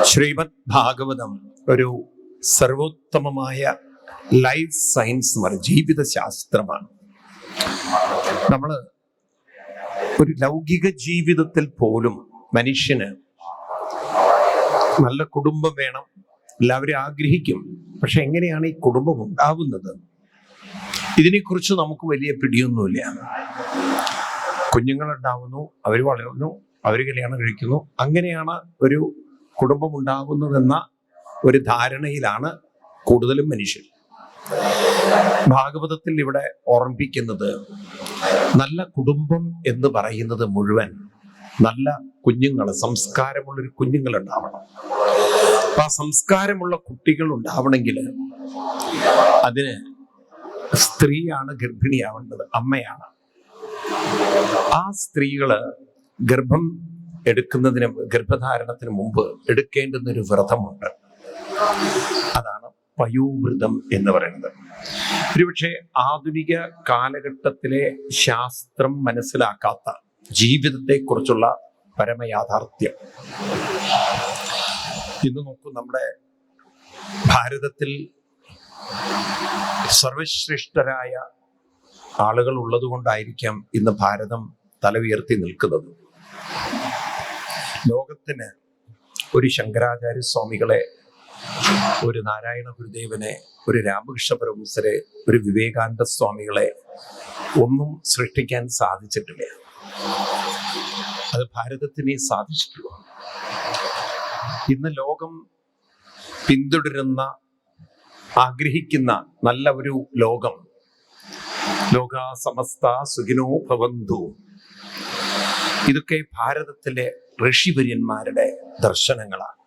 ശ്രീമദ് ഭാഗവതം ഒരു സർവോത്തമമായ life science എന്ന് ശാസ്ത്രമാണ് നമ്മൾ ഒരു ലൗകിക ജീവിതത്തിൽ പോലും മനുഷ്യന് നല്ല കുടുംബം വേണം എല്ലാവരും ആഗ്രഹിക്കും. പക്ഷെ എങ്ങനെയാണ് ഈ കുടുംബം ഉണ്ടാവുന്നത്? ഇതിനെക്കുറിച്ച് നമുക്ക് വലിയ പിടിയൊന്നുമില്ല. കുഞ്ഞുങ്ങളുണ്ടാവുന്നു അവർ വളരുന്നു അവർ കല്യാണം കഴിക്കുന്നു. അങ്ങനെയാണ് ഒരു കുടുംബം ഉണ്ടാകുന്നതെന്ന ഒരു ധാരണയിലാണ് കൂടുതലും മനുഷ്യർ. ഭാഗവതത്തിൽ ഇവിടെ ഓർമ്മിപ്പിക്കുന്നത് നല്ല കുടുംബം എന്ന് പറയുന്നത് മുഴുവൻ നല്ല കുഞ്ഞുങ്ങൾ സംസ്കാരമുള്ളൊരു കുഞ്ഞുങ്ങൾ ഉണ്ടാവണം അപ്പൊ ആ സംസ്കാരമുള്ള കുട്ടികൾ ഉണ്ടാവണമെങ്കിൽ അതിന് സ്ത്രീയാണ് ഗർഭിണിയാവേണ്ടത് അമ്മയാണ്. ആ സ്ത്രീകൾ ഗർഭം എടുക്കുന്നതിന് ഗർഭധാരണത്തിന് മുമ്പ് എടുക്കേണ്ടുന്ന ഒരു വ്രതമുണ്ട്. അതാണ് പയോവ്രതം എന്ന് പറയുന്നത്. ഒരുപക്ഷെ ആധുനിക കാലഘട്ടത്തിലെ ശാസ്ത്രം മനസ്സിലാക്കാത്ത ജീവിതത്തെക്കുറിച്ചുള്ള പരമയാഥാർത്ഥ്യം. ഇന്ന് നോക്കൂ നമ്മുടെ ഭാരതത്തിൽ സർവശ്രേഷ്ഠരായ ആളുകൾ ഉള്ളത് കൊണ്ടായിരിക്കാം ഇന്ന് ഭാരതം തല ഉയർത്തി നിൽക്കുന്നത്. ലോകത്തിന് ഒരു ശങ്കരാചാര്യ സ്വാമികളെ ഒരു നാരായണ ഗുരുദേവനെ ഒരു രാമകൃഷ്ണ പരമസരെ ഒരു വിവേകാനന്ദ സ്വാമികളെ ഒന്നും സൃഷ്ടിക്കാൻ സാധിച്ചിട്ടില്ല. അത് ഭാരതത്തിനെ സാധിച്ചിട്ടുള്ളൂ ഇന്ന് ലോകം പിന്തുടരുന്ന ആഗ്രഹിക്കുന്ന നല്ല ഒരു ലോകം. ലോക സമസ്ത സുഖിനോ ഭവന്തു. ഇതൊക്കെ ഭാരതത്തിലെ ഋഷിവര്യന്മാരുടെ ദർശനങ്ങളാണ്.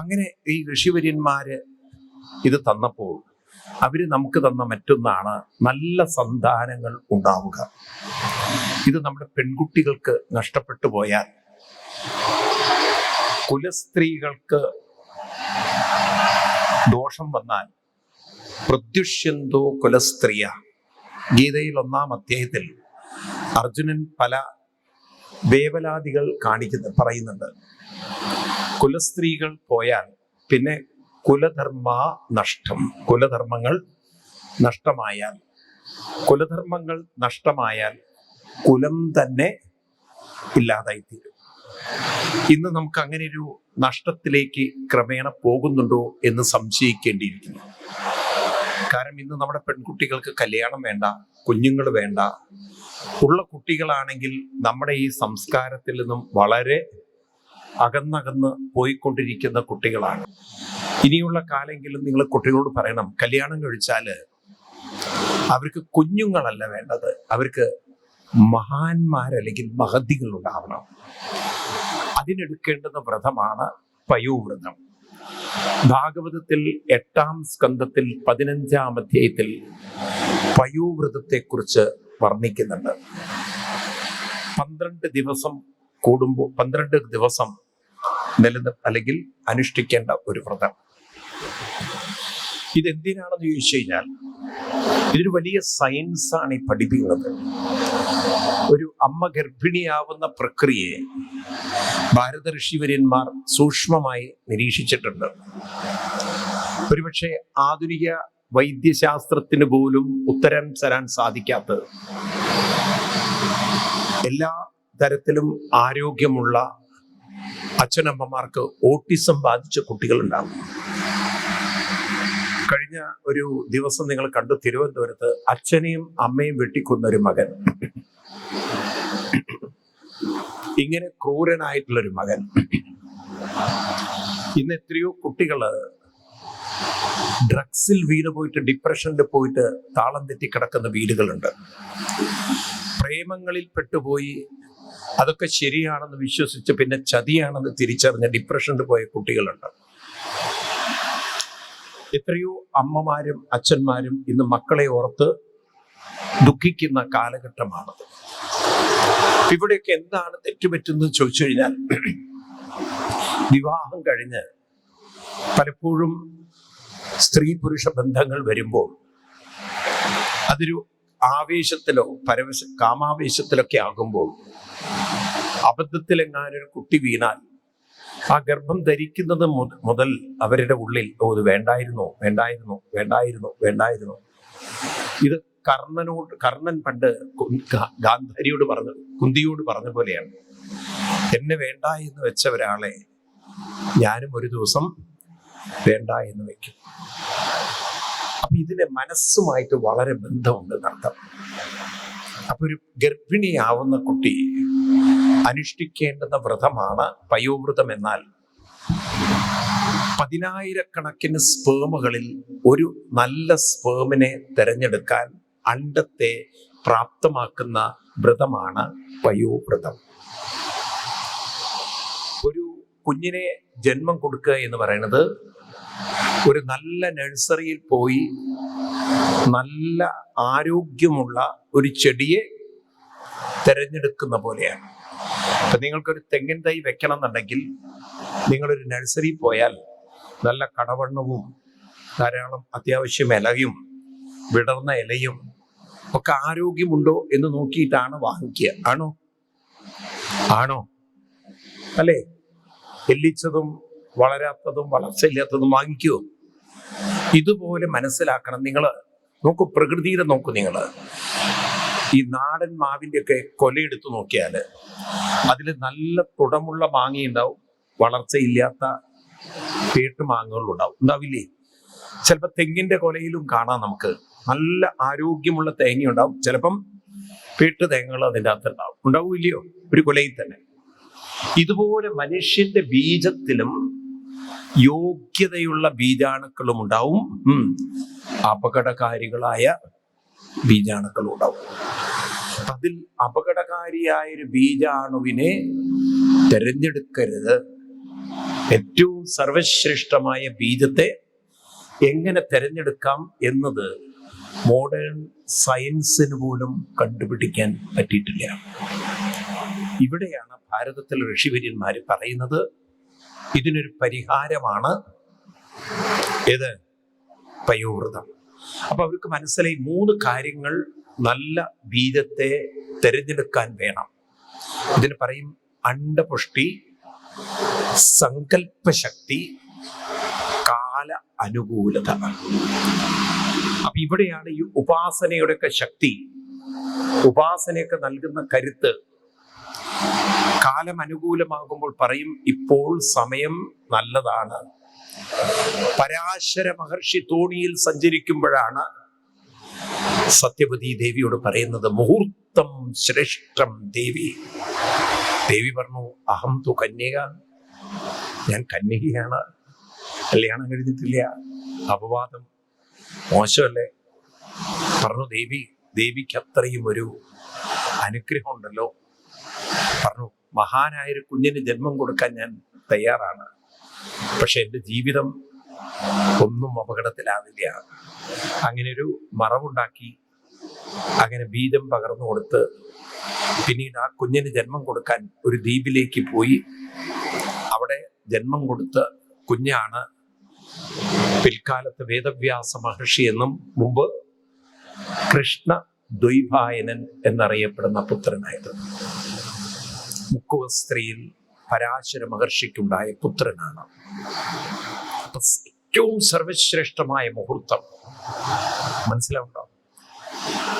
അങ്ങനെ ഈ ഋഷിവര്യന്മാര് ഇത് തന്നപ്പോൾ അവർ നമുക്ക് തന്ന മറ്റൊന്നാണ് നല്ല സന്താനങ്ങൾ ഉണ്ടാവുക. ഇത് നമ്മുടെ പെൺകുട്ടികൾക്ക് നഷ്ടപ്പെട്ടു പോയാൽ കുലസ്ത്രീകൾക്ക് ദോഷം വന്നാൽ പ്രത്യുഷ്യന്തോ കുലസ്ത്രീയ. ഗീതയിൽ ഒന്നാം അധ്യായത്തിൽ അർജുനൻ പല വേവലാദികൾ കാണിക്കുന്ന പറയുന്നുണ്ട്. കുലസ്ത്രീകൾ പോയാൽ പിന്നെ കുലധർമ്മ നഷ്ടം. കുലധർമ്മങ്ങൾ നഷ്ടമായാൽ. കുലധർമ്മങ്ങൾ നഷ്ടമായാൽ കുലം തന്നെ ഇല്ലാതായിത്തീരും. ഇന്ന് നമുക്ക് അങ്ങനെ ഒരു നഷ്ടത്തിലേക്ക് ക്രമേണ പോകുന്നുണ്ടോ എന്ന് സംശയിക്കേണ്ടിയിരിക്കുന്നു. കാരണം ഇന്ന് നമ്മുടെ പെൺകുട്ടികൾക്ക് കല്യാണം വേണ്ട കുഞ്ഞുങ്ങൾ വേണ്ട. ഉള്ള കുട്ടികളാണെങ്കിൽ നമ്മുടെ ഈ സംസ്കാരത്തിൽ നിന്നും വളരെ അകന്നകന്ന് പോയിക്കൊണ്ടിരിക്കുന്ന കുട്ടികളാണ്. ഇനിയുള്ള കാലെങ്കിലും നിങ്ങൾ കുട്ടികളോട് പറയണം കല്യാണം കഴിച്ചാൽ അവർക്ക് കുഞ്ഞുങ്ങളല്ല വേണ്ടത്. അവർക്ക് മഹാന്മാരല്ലെങ്കിൽ മഹതികൾ ഉണ്ടാവണം. അതിനെടുക്കേണ്ടുന്ന വ്രതമാണ് പയോവ്രതം ഭാഗവതത്തിൽ എട്ടാം സ്കന്ധത്തിൽ പതിനഞ്ചാം അധ്യായത്തിൽ പയോവ്രതത്തെക്കുറിച്ച് വർണിക്കുന്നുണ്ട്. പന്ത്രണ്ട് ദിവസം കൂടുമ്പോൾ പന്ത്രണ്ട് ദിവസം നിലനിർ അല്ലെങ്കിൽ അനുഷ്ഠിക്കേണ്ട ഒരു വ്രതം. ഇതെന്തിനാണെന്ന് ചോദിച്ചു കഴിഞ്ഞാൽ ഇതൊരു വലിയ സയൻസാണ് ഈ പഠിപ്പിക്കുന്നത്. ഒരു അമ്മ ഗർഭിണിയാവുന്ന പ്രക്രിയയെ ഭാരത ഋഷിവര്യന്മാർ സൂക്ഷ്മമായി നിരീക്ഷിച്ചിട്ടുണ്ട്. ഒരുപക്ഷെ ആധുനിക വൈദ്യശാസ്ത്രത്തിന് പോലും ഉത്തരം തരാൻ സാധിക്കാത്ത എല്ലാ തരത്തിലും ആരോഗ്യമുള്ള അച്ഛനമ്മമാർക്ക് ഓട്ടിസം ബാധിച്ച കുട്ടികളുണ്ടാകും. കഴിഞ്ഞ ഒരു ദിവസം നിങ്ങൾ കണ്ടു തിരുവനന്തപുരത്ത് അച്ഛനെയും അമ്മയും വെട്ടിക്കൊന്ന ഒരു മകൻ. ഇങ്ങനെ ക്രൂരനായിട്ടുള്ള ഒരു മകൻ. ഇന്ന് എത്രയോ കുട്ടികൾ ഡ്രഗ്സിൽ വീണ് പോയിട്ട് ഡിപ്രഷനിൽ പോയിട്ട് താളം തെറ്റി കിടക്കുന്ന വീടുകളുണ്ട്. പ്രേമങ്ങളിൽ പെട്ടുപോയി അതൊക്കെ ശരിയാണെന്ന് വിശ്വസിച്ച് പിന്നെ ചതിയാണെന്ന് തിരിച്ചറിഞ്ഞ ഡിപ്രഷനിൽ പോയ കുട്ടികളുണ്ട്. എത്രയോ അമ്മമാരും അച്ഛന്മാരും ഇന്ന് മക്കളെ ഓർത്ത് ദുഃഖിക്കുന്ന കാലഘട്ടമാണ്. ഇവിടെയൊക്കെ എന്താണ് തെറ്റുപറ്റുന്നത് ചോദിച്ചു കഴിഞ്ഞാൽ വിവാഹം കഴിഞ്ഞ് പലപ്പോഴും സ്ത്രീ പുരുഷ ബന്ധങ്ങൾ വരുമ്പോൾ അതൊരു ആവേശത്തിലോ പരവശ കാമാവേശത്തിലൊക്കെ ആകുമ്പോൾ അബദ്ധത്തിലെങ്ങാനൊരു കുട്ടി വീണാൽ ആ ഗർഭം ധരിക്കുന്നത് മുതൽ അവരുടെ ഉള്ളിൽ ഓ ഇത് വേണ്ടായിരുന്നോ വേണ്ടായിരുന്നോ വേണ്ടായിരുന്നോ വേണ്ടായിരുന്നു. ഇത് കർണനോട് കർണൻ പണ്ട് ഗാന്ധാരിയോട് പറഞ്ഞു കുന്തിയോട് പറഞ്ഞ പോലെയാണ്. എന്നെ വേണ്ട എന്ന് വെച്ച ഒരാളെ ഞാനും ഒരു ദിവസം വേണ്ട എന്ന് വെക്കും. അപ്പൊ ഇതിന്റെ മനസ്സുമായിട്ട് വളരെ ബന്ധമുണ്ട് നർത്തം അപ്പൊ ഒരു ഗർഭിണിയാവുന്ന കുട്ടി അനുഷ്ഠിക്കേണ്ടുന്ന വ്രതമാണ് പയോവ്രതം എന്നാൽ പതിനായിരക്കണക്കിന് സ്പേമുകളിൽ ഒരു നല്ല സ്പേമിനെ തിരഞ്ഞെടുക്കാൻ അണ്ടത്തെ പ്രാപ്തമാക്കുന്ന വ്രതമാണ് പയോവ്രതം. ഒരു കുഞ്ഞിനെ ജന്മം കൊടുക്കുക എന്ന് പറയുന്നത് ഒരു നല്ല നഴ്സറിയിൽ പോയി നല്ല ആരോഗ്യമുള്ള ഒരു ചെടിയെ തിരഞ്ഞെടുക്കുന്ന പോലെയാണ്. അപ്പൊ നിങ്ങൾക്കൊരു തെങ്ങിൻ തൈ വെക്കണം എന്നുണ്ടെങ്കിൽ നിങ്ങളൊരു നഴ്സറി പോയാൽ നല്ല കടവണ്ണവും ധാരാളം അത്യാവശ്യം ഇലയും വിടർന്ന ഇലയും ഒക്കെ ആരോഗ്യമുണ്ടോ എന്ന് നോക്കിയിട്ടാണ് വാങ്ങിക്കുക. ആണോ? ആണോ? അല്ലേ? എല്ലിച്ചതും വളരാത്തതും വളർച്ചയില്ലാത്തതും വാങ്ങിക്കോ. ഇതുപോലെ മനസ്സിലാക്കണം. നിങ്ങൾ നോക്കൂ പ്രകൃതിയുടെ നോക്കൂ നിങ്ങൾ ഈ നാടൻ മാവിന്റെ ഒക്കെ കൊലയെടുത്ത് നോക്കിയാൽ അതിൽ നല്ല തുടമുള്ള മാങ്ങയുണ്ടാവും. വളർച്ചയില്ലാത്ത പേട്ട് മാങ്ങകളുണ്ടാവും. ഉണ്ടാവില്ലേ? ചിലപ്പോൾ തെങ്ങിന്റെ കൊലയിലും കാണാം നമുക്ക്. നല്ല ആരോഗ്യമുള്ള തേങ്ങ ഉണ്ടാവും ചിലപ്പം പേട്ട് തേങ്ങകൾ അതിന്റെ അകത്ത് ഉണ്ടാവും ഉണ്ടാവില്ലയോ ഒരു കൊലയിൽ തന്നെ. ഇതുപോലെ മനുഷ്യന്റെ ബീജത്തിലും യോഗ്യതയുള്ള ബീജാണുക്കളും ഉണ്ടാവും. അപകടകാരികളായ ബീജാണുക്കളും ഉണ്ടാവും. അതിൽ അപകടകാരിയായ ഒരു ബീജാണുവിനെ തിരഞ്ഞെടുക്കരുത്. ഏറ്റവും സർവശ്രേഷ്ഠമായ ബീജത്തെ എങ്ങനെ തിരഞ്ഞെടുക്കാം എന്നത് മോഡേൺ സയൻസിന് പോലും കണ്ടുപിടിക്കാൻ പറ്റിയിട്ടില്ല. ഇവിടെയാണ് ഭാരതത്തിൽ ഋഷിവര്യന്മാർ പറയുന്നത് ഇതിനൊരു പരിഹാരമാണ് ഏത്? പയോവ്രതം അപ്പൊ അവർക്ക് മനസ്സിലായി മൂന്ന് കാര്യങ്ങൾ നല്ല ബീജത്തെ തിരഞ്ഞെടുക്കാൻ വേണം. ഇതിന് പറയും അണ്ടപുഷ്ടി സങ്കല്പശക്തി കാല അനുകൂലത. അപ്പൊ ഇവിടെയാണ് ഈ ഉപാസനയുടെയൊക്കെ ശക്തി. ഉപാസനയൊക്കെ നൽകുന്ന കരുത്ത് കാലം അനുകൂലമാകുമ്പോൾ പറയും ഇപ്പോൾ സമയം നല്ലതാണ്. പരാശര മഹർഷി തോണിയിൽ സഞ്ചരിക്കുമ്പോഴാണ് സത്യവതി ദേവിയോട് പറയുന്നത് മുഹൂർത്തം ശ്രേഷ്ഠം ദേവി. ദേവി പറഞ്ഞു അഹം തു കന്യക. ഞാൻ കന്യകയാണ്. കല്യാണം കഴിഞ്ഞിട്ടില്ല. അപവാദം. മോശമല്ലേ? പറഞ്ഞു ദേവി ദേവിക്ക് അത്രയും ഒരു അനുഗ്രഹം ഉണ്ടല്ലോ. പറഞ്ഞു മഹാനായൊരു കുഞ്ഞിന് ജന്മം കൊടുക്കാൻ ഞാൻ തയ്യാറാണ്. പക്ഷെ എന്റെ ജീവിതം ഒന്നും അപകടത്തിലാവില്ല. അങ്ങനെ ഒരു മറവുണ്ടാക്കി അങ്ങനെ ബീജം പകർന്നു കൊടുത്ത് പിന്നീട് ആ കുഞ്ഞിന് ജന്മം കൊടുക്കാൻ ഒരു ദ്വീപിലേക്ക് പോയി. അവിടെ ജന്മം കൊടുത്ത കുഞ്ഞാണ് പിൽക്കാലത്ത് വേദവ്യാസ മഹർഷി എന്നും മുമ്പ് കൃഷ്ണ ദ്വൈഭായനൻ എന്നറിയപ്പെടുന്ന പുത്രനായത്. മുക്കുവ സ്ത്രീയിൽ പരാശര മഹർഷിക്കുണ്ടായ പുത്രനാണ്. ഏറ്റവും സർവശ്രേഷ്ഠമായ മുഹൂർത്തം. മനസ്സിലാവുണ്ടോ?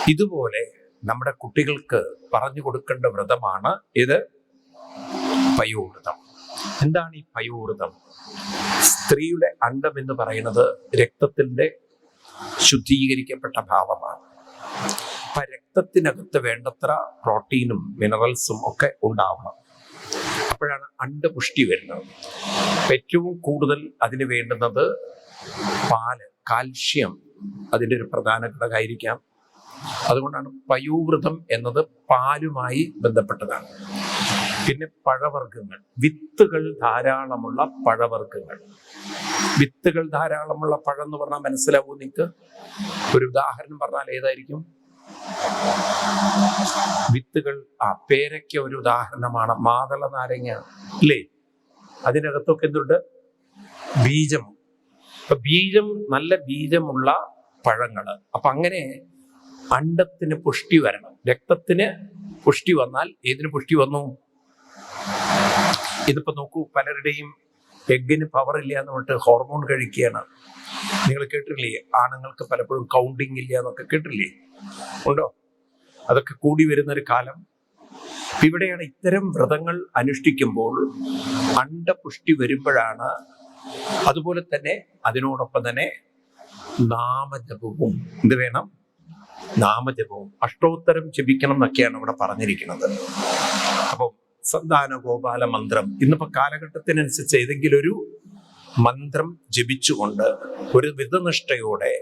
ഇതുപോലെ നമ്മുടെ കുട്ടികൾക്ക് പറഞ്ഞു കൊടുക്കേണ്ട വ്രതമാണ് ഇത് പയോവ്രതം എന്താണ് ഈ പയോവ്രതം സ്ത്രീയുടെ അണ്ടം എന്ന് പറയുന്നത് രക്തത്തിന്റെ ശുദ്ധീകരിക്കപ്പെട്ട ഭാവമാണ്. അപ്പൊ രക്തത്തിനകത്ത് വേണ്ടത്ര പ്രോട്ടീനും മിനറൽസും ഒക്കെ ഉണ്ടാവണം. അപ്പോഴാണ് അണ്ടപുഷ്ടി വരുന്നത്. ഏറ്റവും കൂടുതൽ അതിന് വേണ്ടുന്നത് പാൽ. കാൽഷ്യം അതിന്റെ ഒരു പ്രധാന ഘടകമായിരിക്കാം. അതുകൊണ്ടാണ് പയോവൃതം എന്നത് പാലുമായി ബന്ധപ്പെട്ടതാണ്. പിന്നെ പഴവർഗങ്ങൾ. വിത്തുകൾ ധാരാളമുള്ള പഴവർഗങ്ങൾ. വിത്തുകൾ ധാരാളമുള്ള പഴം എന്ന് പറഞ്ഞാൽ മനസ്സിലാവൂ നിങ്ങൾക്ക് ഒരു ഉദാഹരണം പറഞ്ഞാൽ ഏതായിരിക്കും? വിത്തുകൾ ആ പേരയ്ക്ക് ഒരു ഉദാഹരണമാണ്. മാതള നാരങ്ങ അല്ലേ അതിനകത്തൊക്കെ എന്തുണ്ട്? ബീജം. അപ്പൊ ബീജം നല്ല ബീജമുള്ള പഴങ്ങൾ അപ്പൊ അങ്ങനെ അണ്ടത്തിന് പുഷ്ടി വരണം. രക്തത്തിന് പുഷ്ടി വന്നാൽ ഏതിന് പുഷ്ടി വന്നു? ഇതിപ്പോ നോക്കൂ പലരുടെയും എഗ്ഗിന് പവർ ഇല്ല എന്ന് പറഞ്ഞിട്ട് ഹോർമോൺ കഴിക്കുകയാണ്. നിങ്ങൾ കേട്ടിട്ടില്ലേ? ആണുങ്ങൾക്ക് പലപ്പോഴും കൗണ്ടിങ് ഇല്ല എന്നൊക്കെ കേട്ടില്ലേ? ഉണ്ടോ? അതൊക്കെ കൂടി വരുന്നൊരു കാലം. ഇവിടെയാണ് ഇത്തരം വ്രതങ്ങൾ അനുഷ്ഠിക്കുമ്പോൾ അണ്ടപുഷ്ടി വരുമ്പോഴാണ് അതുപോലെ തന്നെ അതിനോടൊപ്പം തന്നെ നാമജപവും. എന്ത് വേണം? നാമജപവും അഷ്ടോത്തരം ജപിക്കണം എന്നൊക്കെയാണ് ഇവിടെ പറഞ്ഞിരിക്കുന്നത്. അപ്പോൾ സന്താന ഗോപാല മന്ത്രം ഇന്നിപ്പോ കാലഘട്ടത്തിനനുസരിച്ച് ഏതെങ്കിലും ഒരു മന്ത്രം ജപിച്ചുകൊണ്ട് ഒരു വിധനിഷ്ഠയോടെ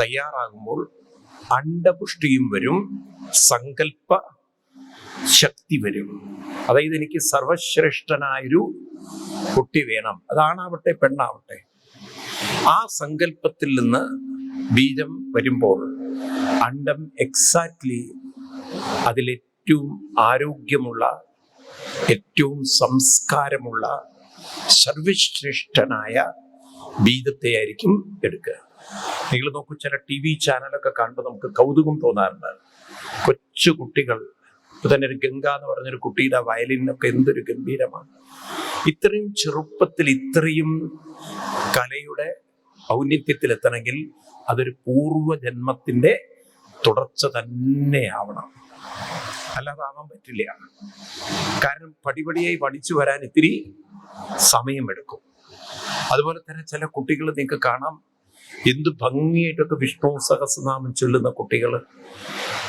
തയ്യാറാകുമ്പോൾ അണ്ടപുഷ്ടിയും വരും സങ്കല്പ ശക്തി വരും. അതായത് എനിക്ക് സർവശ്രേഷ്ഠനായൊരു കുട്ടി വേണം. അതാണാവട്ടെ പെണ്ണാവട്ടെ. ആ സങ്കല്പത്തിൽ നിന്ന് ബീജം വരുമ്പോൾ അണ്ടം എക്സാക്ട്ലി അതിലേറ്റവും ആരോഗ്യമുള്ള ഏറ്റവും സംസ്കാരമുള്ള സർവശ്രേഷ്ഠനായ ബീജത്തെ ആയിരിക്കും എടുക്കുക. നിങ്ങൾ നോക്കൂ ചില ടി വി ചാനലൊക്കെ കാണുമ്പോൾ നമുക്ക് കൗതുകം തോന്നാറുണ്ട്. കൊച്ചു കുട്ടികൾ ഇപ്പൊ തന്നെ ഒരു ഗംഗ എന്ന് പറഞ്ഞൊരു കുട്ടിയുടെ വയലിനൊക്കെ എന്തൊരു ഗംഭീരമാണ്. ഇത്രയും ചെറുപ്പത്തിൽ ഇത്രയും കലയുടെ ഔന്നിത്യത്തിലെത്തണമെങ്കിൽ അതൊരു പൂർവജന്മത്തിന്റെ തുടർച്ച തന്നെ ആവണം. അല്ലാതെ ആവാൻ പറ്റില്ല. കാരണം പടിപടിയായി പഠിച്ചു വരാൻ ഇത്തിരി സമയമെടുക്കും. അതുപോലെ തന്നെ ചില കുട്ടികൾ നിങ്ങൾക്ക് കാണാം. എന്ത് ഭംഗിയായിട്ടൊക്കെ വിഷ്ണു സഹസ്രനാമം ചൊല്ലുന്ന കുട്ടികൾ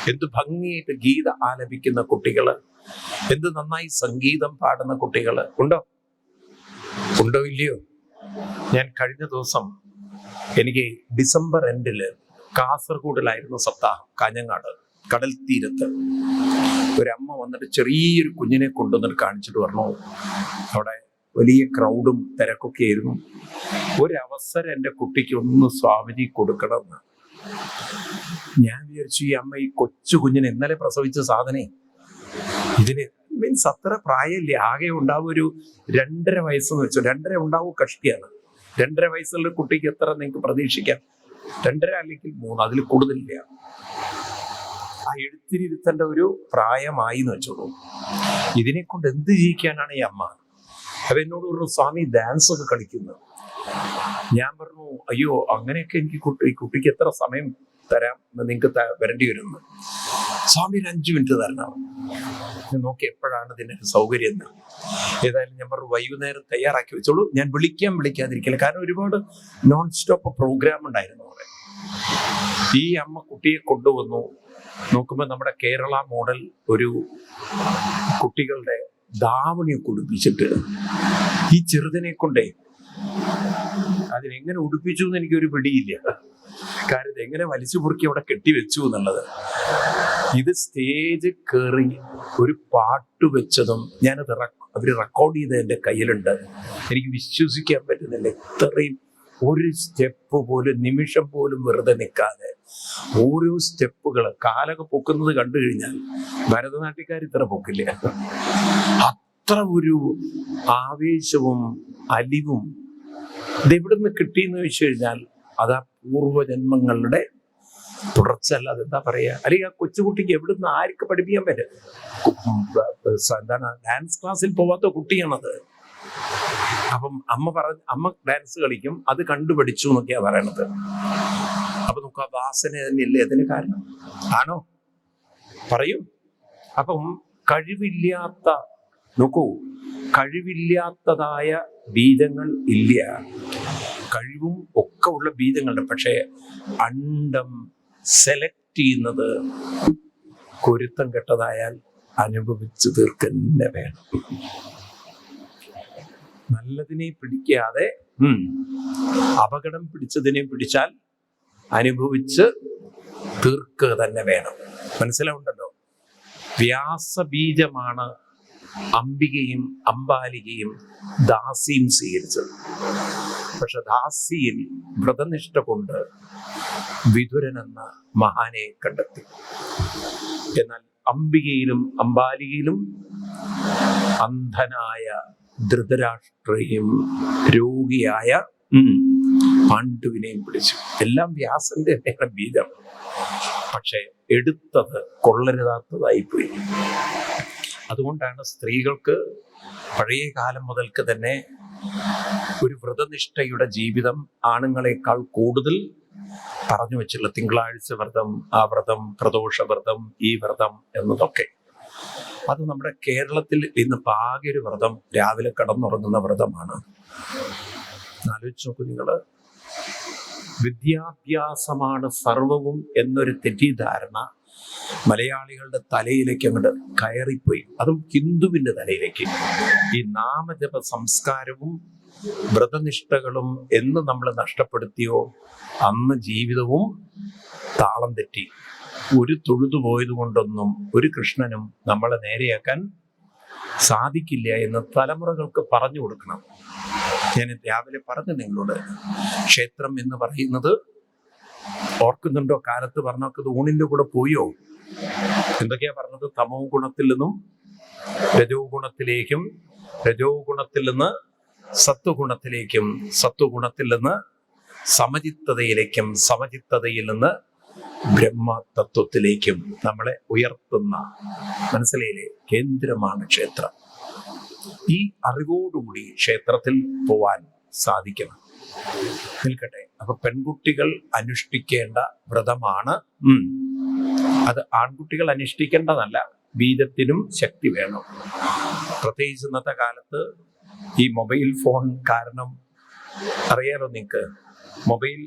എന്ത് ഭംഗിയായിട്ട് ഗീത ആലപിക്കുന്ന കുട്ടികൾ എന്ത് നന്നായി സംഗീതം പാടുന്ന കുട്ടികൾ ഉണ്ടോ? ഉണ്ടോ ഇല്ലയോ? ഞാൻ കഴിഞ്ഞ ദിവസം എനിക്ക് ഡിസംബർ എൻഡിൽ കാസർഗോഡിലായിരുന്നു സപ്താഹം കാഞ്ഞങ്ങാട് കടൽ തീരത്ത്. ഒരമ്മ വന്നിട്ട് ചെറിയൊരു കുഞ്ഞിനെ കൊണ്ടുവന്നിട്ട് കാണിച്ചിട്ട് പറഞ്ഞു അവിടെ വലിയ ക്രൗഡും തിരക്കൊക്കെ ആയിരുന്നു. ഒരവസരം എന്റെ കുട്ടിക്ക് ഒന്ന് സ്വാമിജി കൊടുക്കണമെന്ന്. ഞാൻ വിചാരിച്ചു ഈ അമ്മ ഈ കൊച്ചു കുഞ്ഞിനെ ഇന്നലെ പ്രസവിച്ച സാധനേ ഇതിന് മീൻസ് അത്ര പ്രായമില്ല ആകെ ഉണ്ടാവും ഒരു രണ്ടര വയസ്സെന്ന് വെച്ചു രണ്ടര ഉണ്ടാവും കഷ്ടിയാണ്. രണ്ടര വയസ്സുള്ള കുട്ടിക്ക് എത്ര നിങ്ങൾക്ക് പ്രതീക്ഷിക്കാം? രണ്ടര അല്ലെങ്കിൽ മൂന്ന് അതിൽ കൂടുതലില്ല. ആ എഴുത്തിരിരുത്തേണ്ട ഒരു പ്രായമായി എന്ന് വെച്ചോളൂ. ഇതിനെ കൊണ്ട് എന്ത് ജീവിക്കാനാണ് ഈ അമ്മ? അപ്പൊ എന്നോട് പറഞ്ഞു സ്വാമി ഡാൻസ് ഒക്കെ കളിക്കുന്നു. ഞാൻ പറഞ്ഞു അയ്യോ അങ്ങനെയൊക്കെ എനിക്ക് കുട്ടി കുട്ടിക്ക് എത്ര സമയം തരാം എന്ന് നിങ്ങൾക്ക് വരേണ്ടി വരുന്നു സ്വാമി ഒരു അഞ്ചു മിനിറ്റ് തരണം. നോക്കി എപ്പോഴാണ് ഒരു സൗകര്യം എന്ന് ഏതായാലും ഞാൻ പറഞ്ഞു വൈകുന്നേരം തയ്യാറാക്കി വെച്ചോളൂ. ഞാൻ വിളിക്കാൻ വിളിക്കാതിരിക്കില്ല. കാരണം ഒരുപാട് നോൺ സ്റ്റോപ്പ് പ്രോഗ്രാം ഉണ്ടായിരുന്നു അവിടെ. ഈ അമ്മ കുട്ടിയെ കൊണ്ടുവന്നു. നോക്കുമ്പോൾ നമ്മുടെ കേരള മോഡൽ ഒരു കുട്ടികളുടെ ധാവണിയൊക്കെ ഉടുപ്പിച്ചിട്ട് ഈ ചെറുതിനെ കൊണ്ടേ അതിനെങ്ങനെ ഉടുപ്പിച്ചു എന്ന് എനിക്കൊരു പിടിയില്ല. ഇത് എങ്ങനെ വലിച്ചു പൊറുക്കി അവിടെ കെട്ടിവെച്ചു എന്നുള്ളത്. ഇത് സ്റ്റേജ് കയറി ഒരു പാട്ട് വെച്ചതും ഞാനത് അവർ റെക്കോർഡ് ചെയ്ത് എന്റെ കയ്യിലുണ്ട്. എനിക്ക് വിശ്വസിക്കാൻ പറ്റുന്നില്ല. ഇത്രയും ഒരു സ്റ്റെപ്പ് പോലും നിമിഷം പോലും വെറുതെ നിൽക്കാതെ ഓരോ സ്റ്റെപ്പുകൾ കാലൊക്കെ പൊക്കുന്നത് കണ്ടു കഴിഞ്ഞാൽ ഭരതനാട്യക്കാർ ഇത്ര പൊക്കില്ല. അത്ര ഒരു ആവേശവും അലിവും ഇതെവിടെ നിന്ന് കിട്ടിയെന്ന് ചോദിച്ചു കഴിഞ്ഞാൽ അത് ആ പൂർവജന്മങ്ങളുടെ തുടർച്ച അല്ല അതെന്താ പറയാ? അല്ലെങ്കിൽ ആ കൊച്ചുകുട്ടിക്ക് എവിടുന്ന് ആർക്ക് പഠിപ്പിക്കാൻ പറ്റും? എന്താണ് ഡാൻസ് ക്ലാസ്സിൽ പോവാത്ത കുട്ടിയാണത്. അപ്പം അമ്മ പറഞ്ഞ അമ്മ ഡാൻസ് കളിക്കും അത് കണ്ടുപഠിച്ചു എന്നൊക്കെയാ പറയണത്. അപ്പൊ നമുക്ക് വാസന തന്നെയല്ലേ അതിന് കാരണം? ആണോ? പറയൂ. അപ്പം കഴിവില്ലാത്ത നോക്കൂ കഴിവില്ലാത്തതായ ബീജങ്ങൾ ഇല്ല. കഴിവും ഒക്കെ ഉള്ള ബീജങ്ങളുണ്ട് പക്ഷേ അണ്ടം സെലക്ട് ചെയ്യുന്നത് കുരുത്തം കെട്ടതായാൽ അനുഭവിച്ചു തീർക്കന്നെ വേണം. നല്ലതിനെ പിടിക്കാതെ അപകടം പിടിച്ചതിനെ പിടിച്ചാൽ അനുഭവിച്ച് തീർക്കുക തന്നെ വേണം. മനസ്സിലാവുണ്ടല്ലോ വ്യാസബീജമാണ് അംബികയും അംബാലികയും ദാസിയും സ്വീകരിച്ചത്. പക്ഷെ ദാസിയിൽ വ്രതനിഷ്ഠ കൊണ്ട് വിതുരൻ എന്ന മഹാനെ കണ്ടെത്തി. എന്നാൽ അംബികയിലും അംബാലിയിലും അന്ധനായ ധൃതരാഷ്ട്രയും രോഗിയായ പാണ്ഡുവിനെയും പിടിച്ചു എല്ലാം വ്യാസന്റെ നേരെ ബീജം പക്ഷെ എടുത്തത് കൊള്ളരുതാത്തതായി പോയി. അതുകൊണ്ടാണ് സ്ത്രീകൾക്ക് പഴയ കാലം മുതൽക്ക് തന്നെ ഒരു വ്രതനിഷ്ഠയുടെ ജീവിതം ആണുങ്ങളെക്കാൾ കൂടുതൽ പറഞ്ഞു വെച്ചുള്ള തിങ്കളാഴ്ച വ്രതം ആ വ്രതം പ്രദോഷ വ്രതം ഈ വ്രതം എന്നതൊക്കെ. അത് നമ്മുടെ കേരളത്തിൽ ഇന്ന് പാകെ ഒരു വ്രതം രാവിലെ കടന്നുറങ്ങുന്ന വ്രതമാണ്. ആലോചിച്ച് നോക്കൂ നിങ്ങൾ. വിദ്യാഭ്യാസമാണ് സർവവും എന്നൊരു തെറ്റിദ്ധാരണ മലയാളികളുടെ തലയിലേക്ക് അങ്ങോട്ട് കയറിപ്പോയി. അതും ഹിന്ദുവിന്റെ തലയിലേക്ക്. ഈ നാമജപ സംസ്കാരവും വ്രതനിഷ്ഠകളും എന്ന് നമ്മൾ നഷ്ടപ്പെടുത്തിയോ? അന്ന് ജീവിതവും താളം തെറ്റി. ഒരു തൊഴുതു പോയത് കൊണ്ടൊന്നും ഒരു കൃഷ്ണനും നമ്മളെ നേരെയാക്കാൻ സാധിക്കില്ല എന്ന് തലമുറകൾക്ക് പറഞ്ഞു കൊടുക്കണം. ഞാൻ രാവിലെ പറഞ്ഞു നിങ്ങളോട് ക്ഷേത്രം എന്ന് പറയുന്നത് ഓർക്കുന്നുണ്ടോ? കാലത്ത് പറഞ്ഞൊക്കെ ഊണിന്റെ കൂടെ പോയോ? എന്തൊക്കെയാ പറഞ്ഞത്? തമോ ഗുണത്തിൽ നിന്നും രജോ ഗുണത്തിലേക്കും രജോ ഗുണത്തിൽ നിന്ന് സത്വഗുണത്തിലേക്കും സത്വഗുണത്തിൽ നിന്ന് സമചിത്തതയിലേക്കും സമചിത്തതയിൽ നിന്ന് ബ്രഹ്മതത്വത്തിലേക്കും നമ്മളെ ഉയർത്തുന്ന മനസ്സിലെ കേന്ദ്രമാണ് ക്ഷേത്രം. ഈ അറിവോടുകൂടി ക്ഷേത്രത്തിൽ പോവാൻ സാധിക്കണം. നിൽക്കട്ടെ. അപ്പൊ പെൺകുട്ടികൾ അനുഷ്ഠിക്കേണ്ട വ്രതമാണ്. അത് ആൺകുട്ടികൾ അനുഷ്ഠിക്കേണ്ടതല്ല. ബീജത്തിനും ശക്തി വേണം. പ്രത്യേകിച്ച് ഇന്നത്തെ കാലത്ത് ഈ മൊബൈൽ ഫോൺ കാരണം അറിയാലോ നിങ്ങൾക്ക് മൊബൈൽ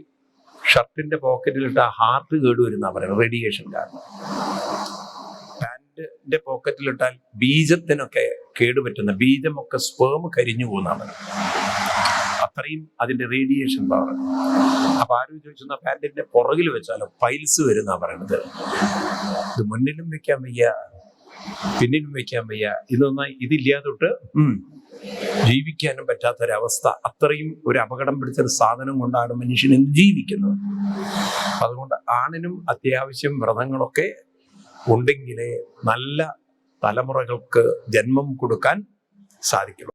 ഷർട്ടിന്റെ പോക്കറ്റിലിട്ട ഹാർട്ട് കേടുവരുന്ന പറയുന്നത് റേഡിയേഷൻ കാരണം. പാന്റിന്റെ പോക്കറ്റിലിട്ടാൽ ബീജത്തിനൊക്കെ കേടുപറ്റുന്ന ബീജമൊക്കെ സ്പേം കരിഞ്ഞു പോകുന്നതാണ് അത്രയും അതിന്റെ റേഡിയേഷൻ പവർ അപ്പൊ ആരും ചോദിച്ചെന്ന പാന്റിന്റെ പുറകിൽ വെച്ചാലോ പൈൽസ് വരുന്ന പറയുന്നത്? ഇത് മുന്നിലും വെക്കാൻ വയ്യ പിന്നിലും വയ്ക്കാൻ വയ്യ. ഇതൊന്നും ഇതില്ലാതൊട്ട് ജീവിക്കാനും പറ്റാത്തൊരവസ്ഥ. അത്രയും ഒരു അപകടം പിടിച്ചൊരു സാധനം കൊണ്ടാണ് മനുഷ്യൻ ഇന്ന് ജീവിക്കുന്നത്. അതുകൊണ്ട് ആണിനും അത്യാവശ്യം വ്രതങ്ങളൊക്കെ ഉണ്ടെങ്കിലേ നല്ല തലമുറകൾക്ക് ജന്മം കൊടുക്കാൻ സാധിക്കുള്ളൂ.